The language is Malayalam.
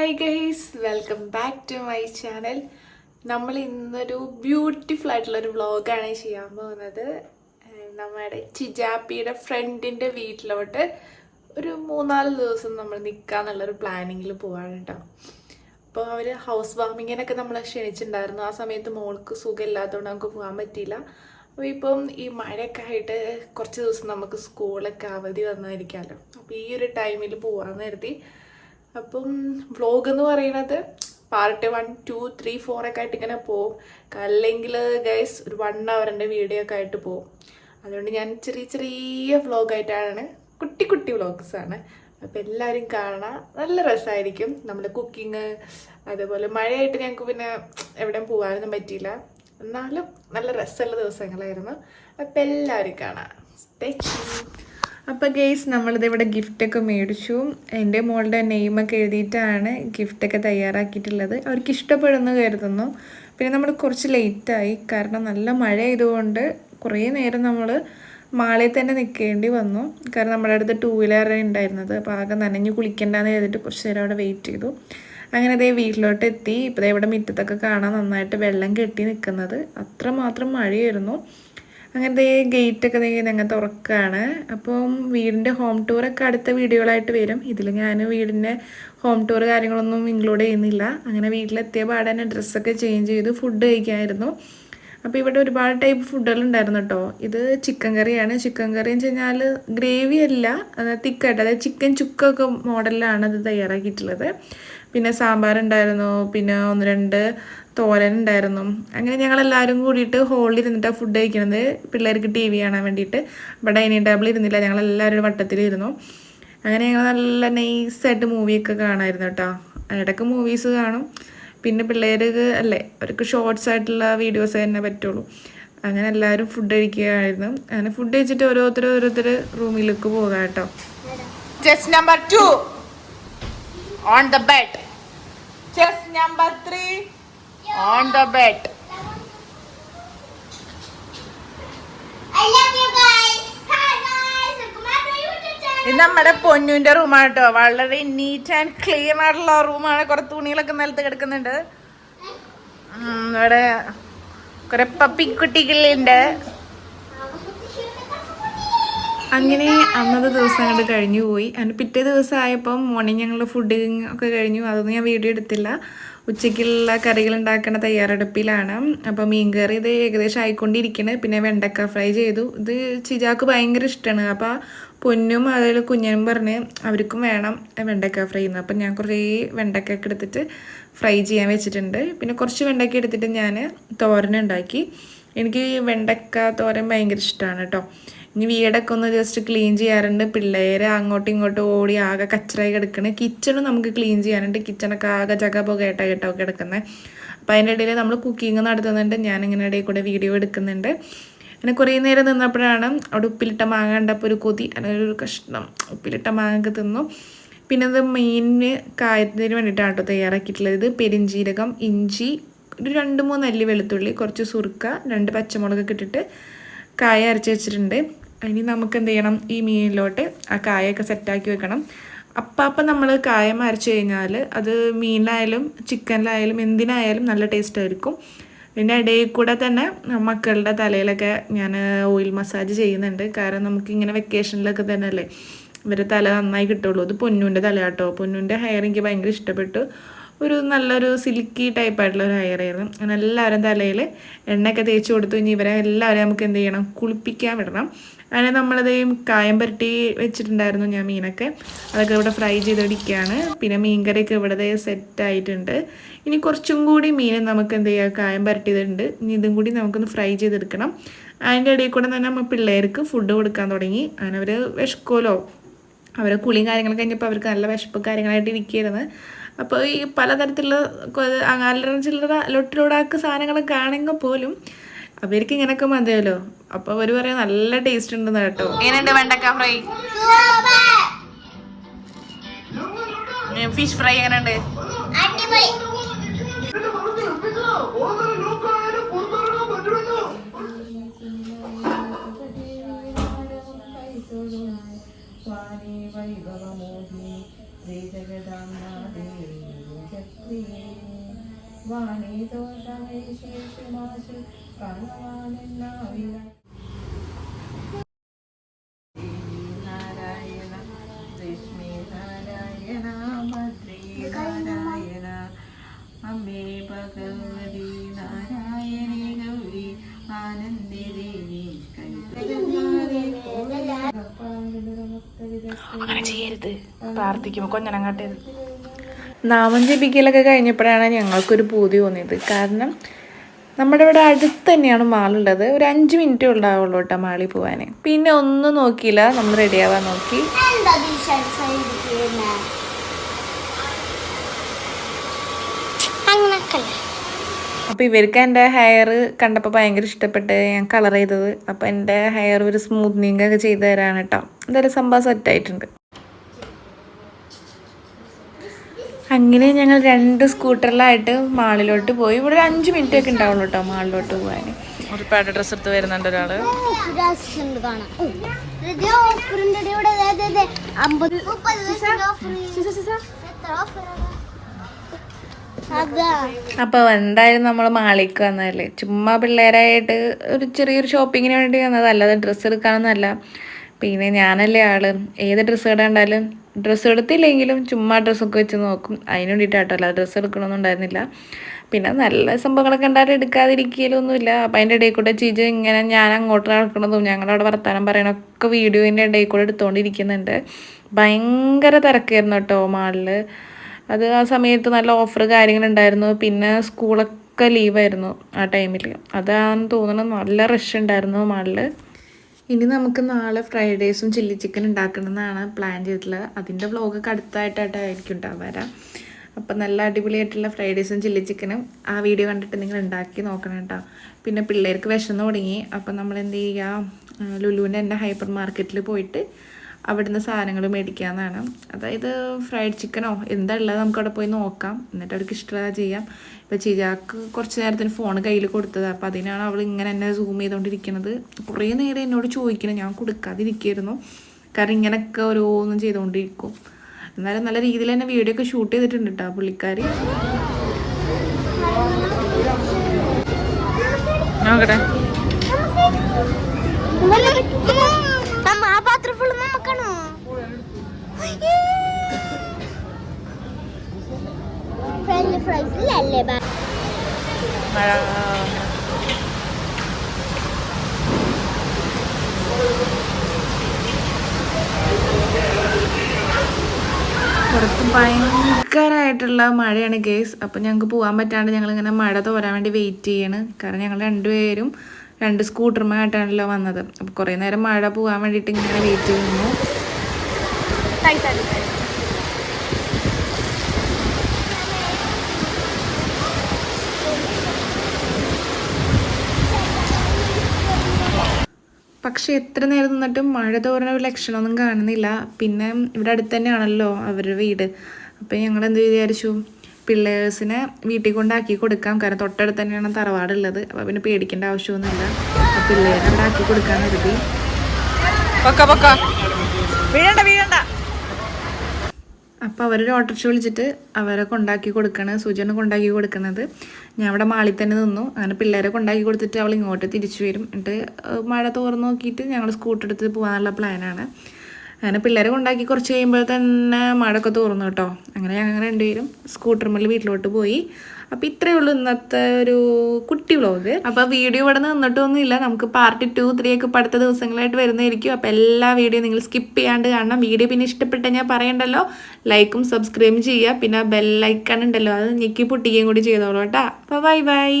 Hi guys welcome back to my channel നമ്മൾ ഇന്നൊരു ബ്യൂട്ടിഫുൾ ആയിട്ടുള്ള ഒരു വ്ളോഗാണ് ചെയ്യാൻ പോകുന്നത്. നമ്മുടെ ചിജാപ്പിയുടെ ഫ്രണ്ടിന്റെ വീട്ടിലോട്ട് ഒരു മൂന്നാൽ ദിവസം നമ്മൾ നിൽക്കാന്നുള്ളൊരു പ്ലാനിങ്ങിൽ പോവാണ് കേട്ടോ അപ്പോൾ അവർ ഹൗസ് വാമിങ്ങിനൊക്കെ നമ്മൾ ക്ഷണിച്ചിട്ടുണ്ടായിരുന്നു. ആ സമയത്ത് മോൾക്ക് സുഖമില്ലാത്തതുകൊണ്ട് നമുക്ക് പോകാൻ പറ്റിയില്ല. അപ്പോൾ ഇപ്പം ഈ മഴയൊക്കെ ആയിട്ട് കുറച്ച് ദിവസം നമുക്ക് സ്കൂളൊക്കെ അവധി വന്നായിരിക്കാമല്ലോ അപ്പോൾ ഈ ഒരു ടൈമിൽ പോകാമെന്ന് കരുതി അപ്പം വ്ലോഗ് എന്ന് പറയുന്നത് part one two three four ഒക്കെ ആയിട്ട് ഇങ്ങനെ പോകും അല്ലെങ്കിൽ ഗൈസ് ഒരു വൺ അവറിന്റെ വീഡിയോ ഒക്കെ ആയിട്ട് പോകും അതുകൊണ്ട് ഞാൻ ചെറിയ ചെറിയ വ്ലോഗായിട്ടാണ് കുട്ടി കുട്ടി വ്ലോഗ്സ് ആണ്. അപ്പോൾ എല്ലാവരും കാണാം. നല്ല രസമായിരിക്കും നമ്മൾ കുക്കിങ് അതേപോലെ മഴയായിട്ട് ഞങ്ങൾക്ക് പിന്നെ എവിടെയും പോകാനൊന്നും പറ്റിയില്ല. എന്നാലും നല്ല രസമുള്ള ദിവസങ്ങളായിരുന്നു. അപ്പം എല്ലാവരും കാണാം. Tuned. അപ്പോൾ ഗെയ്സ് നമ്മളിത് ഇവിടെ ഗിഫ്റ്റൊക്കെ മേടിച്ചു. എന്റെ മോളുടെ നെയിമൊക്കെ എഴുതിയിട്ടാണ് ഗിഫ്റ്റൊക്കെ തയ്യാറാക്കിയിട്ടുള്ളത്. അവർക്ക് ഇഷ്ടപ്പെടുന്നു കരുതുന്നു. പിന്നെ നമ്മൾ കുറച്ച് ലേറ്റായി കാരണം നല്ല മഴ ആയതുകൊണ്ട് കുറേ നേരം നമ്മൾ മാളിൽ തന്നെ നിൽക്കേണ്ടി വന്നു. കാരണം നമ്മുടെ അടുത്ത് ടൂ വീലർ ഉണ്ടായിരുന്നത്. അപ്പോൾ ആകെ നനഞ്ഞു കുളിക്കണ്ടെന്ന് ചെയ്തിട്ട് കുറച്ച് നേരം അവിടെ വെയിറ്റ് ചെയ്തു. അങ്ങനെ അതേ വീട്ടിലോട്ട് എത്തി. ഇപ്പോൾ ഇവിടെ മുറ്റത്തൊക്കെ കാണാൻ നന്നായിട്ട് വെള്ളം കെട്ടി നിൽക്കുന്നത്. അത്രമാത്രം മഴയായിരുന്നു. അങ്ങനത്തെ ഗേറ്റൊക്കെ ഞങ്ങൾ തുറക്കുകയാണ് അപ്പം വീടിന്റെ ഹോം ടൂറൊക്കെ അടുത്ത വീഡിയോകളായിട്ട് വരും. ഇതിൽ ഞാൻ വീടിന്റെ ഹോം ടൂർ കാര്യങ്ങളൊന്നും ഇൻക്ലൂഡ് ചെയ്യുന്നില്ല. അങ്ങനെ വീട്ടിലെത്തിയ പാടെ തന്നെ ഡ്രസ്സൊക്കെ ചേഞ്ച് ചെയ്ത് ഫുഡ് കഴിക്കാമായിരുന്നു അപ്പോൾ ഇവിടെ ഒരുപാട് ടൈപ്പ് ഫുഡുകൾ ഉണ്ടായിരുന്നു കേട്ടോ ഇത് ചിക്കൻ കറിയാണ് ചിക്കൻ കറി എന്ന് വെച്ച് കഴിഞ്ഞാൽ ഗ്രേവി അല്ല തിക്കായിട്ട് അതായത് ചിക്കൻ ചുക്കൊക്കെ മോഡലിലാണ് അത് തയ്യാറാക്കിയിട്ടുള്ളത്. പിന്നെ സാമ്പാർ ഉണ്ടായിരുന്നു. പിന്നെ ഒന്ന് രണ്ട് തോരൻ ഉണ്ടായിരുന്നു അങ്ങനെ ഞങ്ങൾ എല്ലാവരും കൂടിയിട്ട് ഹോളിൽ ഇരുന്നിട്ടാണ് ഫുഡ് കഴിക്കുന്നത് പിള്ളേർക്ക് ടി വി കാണാൻ വേണ്ടിയിട്ട്. അപ്പോൾ ഡൈനിങ് ടേബിൾ ഇരുന്നില്ല. ഞങ്ങൾ എല്ലാവരും വട്ടത്തിലിരുന്നു. അങ്ങനെ ഞങ്ങൾ നല്ല നൈസായിട്ട് മൂവിയൊക്കെ കാണാമായിരുന്നു കേട്ടോ. ഇടയ്ക്ക് മൂവീസ് കാണും. പിന്നെ പിള്ളേർക്ക് അല്ലേ അവർക്ക് ഷോർട്സ് ആയിട്ടുള്ള വീഡിയോസ് തന്നെ പറ്റുള്ളൂ. അങ്ങനെ എല്ലാവരും ഫുഡ് കഴിക്കുകയായിരുന്നു. അങ്ങനെ ഫുഡ് കഴിച്ചിട്ട് ഓരോരുത്തർ ഓരോരുത്തർ റൂമിലേക്ക് പോകാം കേട്ടോ. Chess number two on the bed chess number three on the bed I love you guys. Hi guys, welcome back to our YouTube channel. ഇത് നമ്മുടെ പൊന്നുവിന്റെ റൂമാണ് കേട്ടോ വളരെ നീറ്റ് ആൻഡ് ക്ലീൻ ആയിട്ടുള്ള റൂമാണ് കുറെ തുണികളൊക്കെ നിലത്ത് കിടക്കുന്നുണ്ട്. ഇവിടെ കുറെ പപ്പിക്കുട്ടികളുണ്ട് അങ്ങനെ അന്നത്തെ ദിവസം അങ്ങോട്ട് കഴിഞ്ഞു പോയി. അതിന് പിറ്റേ ദിവസം ആയപ്പം മോർണിംഗ് ഞങ്ങൾ ഫുഡ് ഒക്കെ കഴിഞ്ഞു. അതൊന്നും ഞാൻ വീഡിയോ എടുത്തില്ല. ഉച്ചയ്ക്കുള്ള കറികൾ ഉണ്ടാക്കുന്ന തയ്യാറെടുപ്പിലാണ്. അപ്പോൾ മീൻകറി ഇത് ഏകദേശം ആയിക്കൊണ്ടിരിക്കണേ. പിന്നെ വെണ്ടക്ക ഫ്രൈ ചെയ്തു. ഇത് ചിജാക്ക് ഭയങ്കര ഇഷ്ടമാണ് അപ്പോൾ പൊന്നും അതിൽ കുഞ്ഞനും പറഞ്ഞ് അവർക്കും വേണം വെണ്ടക്ക ഫ്രൈ എന്ന്. അപ്പം ഞാൻ കുറേ വെണ്ടക്ക ഒക്കെ എടുത്തിട്ട് ഫ്രൈ ചെയ്യാൻ വെച്ചിട്ടുണ്ട്. പിന്നെ കുറച്ച് വെണ്ടക്ക എടുത്തിട്ട് ഞാൻ തോരൻ ഉണ്ടാക്കി. എനിക്ക് വെണ്ടക്ക തോരൻ ഭയങ്കര ഇഷ്ടമാണ് കേട്ടോ. ഇനി വീടൊക്കെ ഒന്ന് ജസ്റ്റ് ക്ലീൻ ചെയ്യാറുണ്ട്. പിള്ളേരെ അങ്ങോട്ടും ഇങ്ങോട്ടും ഓടി ആകെ കച്ചറായി കിടക്കണേ. കിച്ചണും നമുക്ക് ക്ലീൻ ചെയ്യാനുണ്ട്. കിച്ചണൊക്കെ ആകെ ജഗ പുകയട്ട കേട്ടോ കിടക്കുന്നത് അപ്പോൾ അതിന്റെ ഇടയിൽ നമ്മൾ കുക്കിംഗ് നടത്തുന്നുണ്ട്. ഞാനിങ്ങനെ ഇടയിൽ കൂടെ വീഡിയോ എടുക്കുന്നുണ്ട്. അങ്ങനെ കുറേ നേരം നിന്നപ്പോഴാണ് അവിടെ ഉപ്പിലിട്ട മാങ്ങ കണ്ടപ്പോൾ ഒരു കൊതി അല്ലെങ്കിൽ ഒരു കഷ്ണം ഉപ്പിലിട്ട മാങ്ങ ഒക്കെ തിന്നു. പിന്നെ അത് മീനിന് കായത്തിന് വേണ്ടിയിട്ടാണ് കേട്ടോ തയ്യാറാക്കിയിട്ടുള്ളത്. ഇത് പെരിഞ്ജീരകം ഇഞ്ചി ഒരു രണ്ട് മൂന്ന് അല്ലി വെളുത്തുള്ളി കുറച്ച് സുറുക്ക രണ്ട് പച്ചമുളകൊക്കെ ഇട്ടിട്ട് കായ അരച്ച് വെച്ചിട്ടുണ്ട്. ഇനി നമുക്ക് എന്ത് ചെയ്യണം ഈ മീനിലോട്ട് ആ കായൊക്കെ സെറ്റാക്കി വെക്കണം. അപ്പം അപ്പം നമ്മൾ കായം അരച്ച് കഴിഞ്ഞാൽ അത് മീനിലായാലും ചിക്കനിലായാലും എന്തിനായാലും നല്ല ടേസ്റ്റ് ആയിരിക്കും പിന്നെ ഇടയിൽ കൂടെ തന്നെ മക്കളുടെ തലയിലൊക്കെ ഞാൻ ഓയിൽ മസാജ് ചെയ്യുന്നുണ്ട്. കാരണം നമുക്കിങ്ങനെ വെക്കേഷനിലൊക്കെ തന്നെ അല്ലേ ഇവരുടെ തല നന്നായി കിട്ടുള്ളൂ. അത് പൊന്നുവിന്റെ തല കേട്ടോ പൊന്നുവിന്റെ ഹെയർ എനിക്ക് ഭയങ്കര ഇഷ്ടപ്പെട്ടു. ഒരു നല്ലൊരു സിൽക്കി ടൈപ്പായിട്ടുള്ള ഒരു ഹെയർ അങ്ങനെ എല്ലാവരും തലയിൽ എണ്ണയൊക്കെ തേച്ച് കൊടുത്തു. ഇനി ഇവരെ എല്ലാവരും നമുക്ക് എന്ത് ചെയ്യണം? കുളിപ്പിക്കാൻ വിടണം. അങ്ങനെ നമ്മളത് കായം പുരട്ടി വെച്ചിട്ടുണ്ടായിരുന്നു ഞാൻ മീനൊക്കെ. അതൊക്കെ ഇവിടെ ഫ്രൈ ചെയ്തൊടിക്കുകയാണ് പിന്നെ മീൻകറിയൊക്കെ ഇവിടെ സെറ്റ് ആയിട്ടുണ്ട്. ഇനി കുറച്ചും കൂടി മീൻ നമുക്ക് എന്ത് ചെയ്യുക കായം പുരട്ടിയതുണ്ട്. ഇനി ഇതും കൂടി നമുക്കൊന്ന് ഫ്രൈ ചെയ്തെടുക്കണം. അതിന്റെ ഇടയിൽ കൂടെ തന്നെ നമ്മൾ പിള്ളേർക്ക് ഫുഡ് കൊടുക്കാൻ തുടങ്ങി. അങ്ങനെ അവർ വിഷക്കോലോ അവരെ കുളിയും കാര്യങ്ങളൊക്കെ കഴിഞ്ഞപ്പോൾ അവർക്ക് നല്ല വിശപ്പ് കാര്യങ്ങളായിട്ട് ഇരിക്കുകയായിരുന്നു. അപ്പോൾ ഈ പലതരത്തിലുള്ള അല്ലറ ചില്ലറ ലൊട്ടിലൊടാക്ക് സാധനങ്ങളൊക്കെ ആണെങ്കിൽ പോലും അവർക്ക് ഇങ്ങനെയൊക്കെ മതിയല്ലോ. അപ്പോൾ അവർ പറയാൻ നല്ല ടേസ്റ്റ് ഉണ്ടെന്ന് കേട്ടോ. എങ്ങനെയുണ്ട് വെണ്ടക്ക ഫ്രൈ? Super. ഫിഷ് ഫ്രൈ എങ്ങനെയുണ്ട്? അടിപൊളി. സ്വാമി വൈഭവമൂർത്തി ജഗദംബേ ശ്രീ ജഗദാംബേ ജഗപ്രിയേ വാണി ദോഷമേ ശേഷമാശു കാണവാനെന്നാവില പ്രാർത്ഥിക്കുമ്പോൾ കൊഞ്ഞനം കാട്ടരുത് നാമം ജപിക്കലൊക്കെ കഴിഞ്ഞപ്പോഴാണ് ഞങ്ങൾക്കൊരു പൂതി തോന്നിയത്. കാരണം നമ്മുടെ ഇവിടെ അടുത്ത് തന്നെയാണ് മാളുള്ളത്. ഒരു അഞ്ച് മിനിറ്റ് ഉണ്ടാവുള്ളൂ കേട്ടോ മാളിൽ പോകാൻ പിന്നെ ഒന്നും നോക്കിയില്ല. നമ്മൾ റെഡിയാവാൻ നോക്കി. അപ്പോൾ ഇവർക്ക് എന്റെ ഹെയർ കണ്ടപ്പോൾ ഭയങ്കര ഇഷ്ടപ്പെട്ട് ഞാൻ കളർ ചെയ്തത്. അപ്പോൾ എന്റെ ഹെയർ ഒരു സ്മൂത്തനിങ് ഒക്കെ ചെയ്ത് തരാണ് കേട്ടോ. എന്തായാലും സംഭവം സെറ്റായിട്ടുണ്ട് അങ്ങനെ ഞങ്ങൾ രണ്ട് സ്കൂട്ടറിലായിട്ട് മാളിലോട്ട് പോയി. ഇവിടെ ഒരു അഞ്ച് മിനിറ്റ് ഒക്കെ ഉണ്ടാവുള്ളൂ കേട്ടോ മാളിലോട്ട് പോകാൻ ഒരു പാട്ട ഡ്രസ്സ് എടുത്ത് വരുന്നുണ്ട് ഒരാൾ. കൂടെ അപ്പോൾ എന്തായാലും നമ്മൾ മാളിക്ക് വന്നതല്ലേ. ചുമ്മാ പിള്ളേരായിട്ട് ഒരു ചെറിയൊരു ഷോപ്പിങ്ങിന് വേണ്ടി വന്നതല്ലാതെ ഡ്രസ്സ് എടുക്കാനൊന്നല്ല പിന്നെ ഞാനല്ലേ ആൾ. ഏത് ഡ്രസ്സ് കണ്ടാലും ഡ്രസ്സ് എടുത്തില്ലെങ്കിലും ചുമ്മാ ഡ്രസ്സൊക്കെ വെച്ച് നോക്കും. അതിന് വേണ്ടിയിട്ടാട്ടല്ല ഡ്രസ്സ് എടുക്കണമെന്നുണ്ടായിരുന്നില്ല പിന്നെ നല്ല സംഭവങ്ങളൊക്കെ ഉണ്ടായാലും എടുക്കാതിരിക്കലൊന്നുമില്ല. അപ്പം അതിന്റെ ഇടയിൽ കൂടെ ചീജ ഇങ്ങനെ ഞാൻ അങ്ങോട്ട് നടക്കണതും ഞങ്ങളവിടെ വർത്താനം പറയണൊക്കെ വീഡിയോന്റെ ഇടയിൽ കൂടെ എടുത്തുകൊണ്ടിരിക്കുന്നുണ്ട് ഭയങ്കര തിരക്കായിരുന്നു കേട്ടോ മാളിൽ അത് ആ സമയത്ത് നല്ല ഓഫർ കാര്യങ്ങളുണ്ടായിരുന്നു. പിന്നെ സ്കൂളൊക്കെ ലീവായിരുന്നു ആ ടൈമിൽ അതാണെന്ന് തോന്നുന്നത് നല്ല റഷ് ഉണ്ടായിരുന്നു മാളിൽ ഇനി നമുക്ക് നാളെ ഫ്രൈഡേസും ചില്ലി ചിക്കൻ ഉണ്ടാക്കണമെന്നാണ് പ്ലാൻ ചെയ്തിട്ടുള്ളത്. അതിന്റെ വ്ളോഗൊക്കെ അടുത്തായിട്ടായിട്ടായിരിക്കും ഉണ്ടാവുക. അപ്പം നല്ല അടിപൊളിയായിട്ടുള്ള ഫ്രൈഡേസും ചില്ലി ചിക്കനും ആ വീഡിയോ കണ്ടിട്ട് നിങ്ങൾ ഉണ്ടാക്കി നോക്കണം കേട്ടോ. പിന്നെ പിള്ളേർക്ക് വിശന്ന് തുടങ്ങി. അപ്പം നമ്മൾ എന്ത് ചെയ്യുക? ലുലുവിന്റെ എന്റെ ഹൈപ്പർ മാർക്കറ്റിൽ പോയിട്ട് അവിടുന്ന് സാധനങ്ങൾ മേടിക്കാമെന്നാണ് അതായത് ഫ്രൈഡ് ചിക്കനോ എന്താ ഉള്ളത് നമുക്ക് അവിടെ പോയി നോക്കാം. എന്നിട്ട് അവർക്ക് ഇഷ്ടമുള്ളത് ചെയ്യാം. ഇപ്പോൾ ചിജാക്ക് കുറച്ച് നേരത്തിന് ഫോൺ കയ്യിൽ കൊടുത്തത്. അപ്പോൾ അതിനാണ് അവൾ ഇങ്ങനെ എന്നെ സൂം ചെയ്തുകൊണ്ടിരിക്കുന്നത് കുറേ നേരം എന്നോട് ചോദിക്കണം. ഞാൻ കൊടുക്കാതിരിക്കുമായിരുന്നു കാരണം ഇങ്ങനെയൊക്കെ ഓരോന്നും ചെയ്തുകൊണ്ടിരിക്കും എന്നാലും നല്ല രീതിയിൽ തന്നെ വീഡിയോ ഒക്കെ ഷൂട്ട് ചെയ്തിട്ടുണ്ട് കേട്ടോ പുള്ളിക്കാരി. നോക്കട്ടെ. നമ്മ ആ പാത്രം ഫുള്ള് നമുക്കാണോ പുറത്ത് ഭയങ്കരമായിട്ടുള്ള മഴയാണ് കേസ് അപ്പം ഞങ്ങൾക്ക് പോകാൻ പറ്റാണ്ട് ഞങ്ങളിങ്ങനെ മഴ തോരാൻ വേണ്ടി വെയിറ്റ് ചെയ്യാണ്. കാരണം ഞങ്ങൾ രണ്ടുപേരും രണ്ട് സ്കൂട്ടർമാരായിട്ടാണല്ലോ വന്നത്. അപ്പോൾ കുറേ നേരം മഴ പോകാൻ വേണ്ടിയിട്ട് ഇങ്ങനെ വെയിറ്റ് ചെയ്യുന്നു പക്ഷെ എത്ര നേരം നിന്നിട്ടും മഴ തോരണ ഒരു ലക്ഷണമൊന്നും കാണുന്നില്ല. പിന്നെ ഇവിടെ അടുത്ത് തന്നെയാണല്ലോ അവരുടെ വീട്. അപ്പം ഞങ്ങൾ എന്ത് വിചാരിച്ചു? പിള്ളേഴ്സിനെ വീട്ടിൽ കൊണ്ടാക്കി കൊടുക്കാം. കാരണം തൊട്ടടുത്ത് തന്നെയാണ് തറവാടുള്ളത്. അപ്പോൾ പിന്നെ പേടിക്കേണ്ട ആവശ്യമൊന്നുമില്ല. അപ്പോൾ പിള്ളേരെ അവിടെ ആക്കി കൊടുക്കാൻ കരുതി. വീഴണ്ട വീഴണ്ട. അപ്പോൾ അവരൊരു ഓട്ടോറിക്ഷ വിളിച്ചിട്ട് അവരെ കൊണ്ടാക്കി കൊടുക്കണ. സുജനെ കൊണ്ടാക്കി കൊടുക്കണത് ഞാൻ അവിടെ മാളിൽ തന്നെ നിന്നു. അങ്ങനെ പിള്ളേരെ കൊണ്ടാക്കി കൊടുത്തിട്ട് അവൾ ഇങ്ങോട്ട് തിരിച്ചു വരും. എന്നിട്ട് മഴ തോർന്ന് നോക്കിയിട്ട് ഞങ്ങൾ സ്കൂട്ടർ എടുത്ത് പോകാനുള്ള പ്ലാനാണ് അങ്ങനെ പിള്ളേരെ കൊണ്ടാക്കി കുറച്ച് കഴിയുമ്പോൾ തന്നെ മഴയൊക്കെ തോർന്നു കേട്ടോ. അങ്ങനെ ഞങ്ങൾ രണ്ടുപേരും സ്കൂട്ടർമേൽ വീട്ടിലോട്ട് പോയി. അപ്പം ഇത്രയേ ഉള്ളൂ ഇന്നത്തെ ഒരു കുട്ടി വ്ളോഗ് അപ്പോൾ വീഡിയോ ഇവിടെ നിന്നിട്ടൊന്നുമില്ല. നമുക്ക് പാർട്ട് ടു ത്രീ ഒക്കെ അടുത്ത ദിവസങ്ങളായിട്ട് വരുന്നതായിരിക്കും. അപ്പോൾ എല്ലാ വീഡിയോ നിങ്ങൾ സ്കിപ്പ് ചെയ്യാണ്ട് കാണണം. വീഡിയോ പിന്നെ ഇഷ്ടപ്പെട്ട ഞാൻ പറയണ്ടല്ലോ. ലൈക്കും സബ്സ്ക്രൈബും ചെയ്യുക. പിന്നെ ബെല്ലൈക്കൺ ഉണ്ടല്ലോ. അത് ഞെക്കി പൊട്ടിക്കുകയും കൂടി ചെയ്തോളൂ കേട്ടോ. അപ്പോൾ ബൈ ബൈ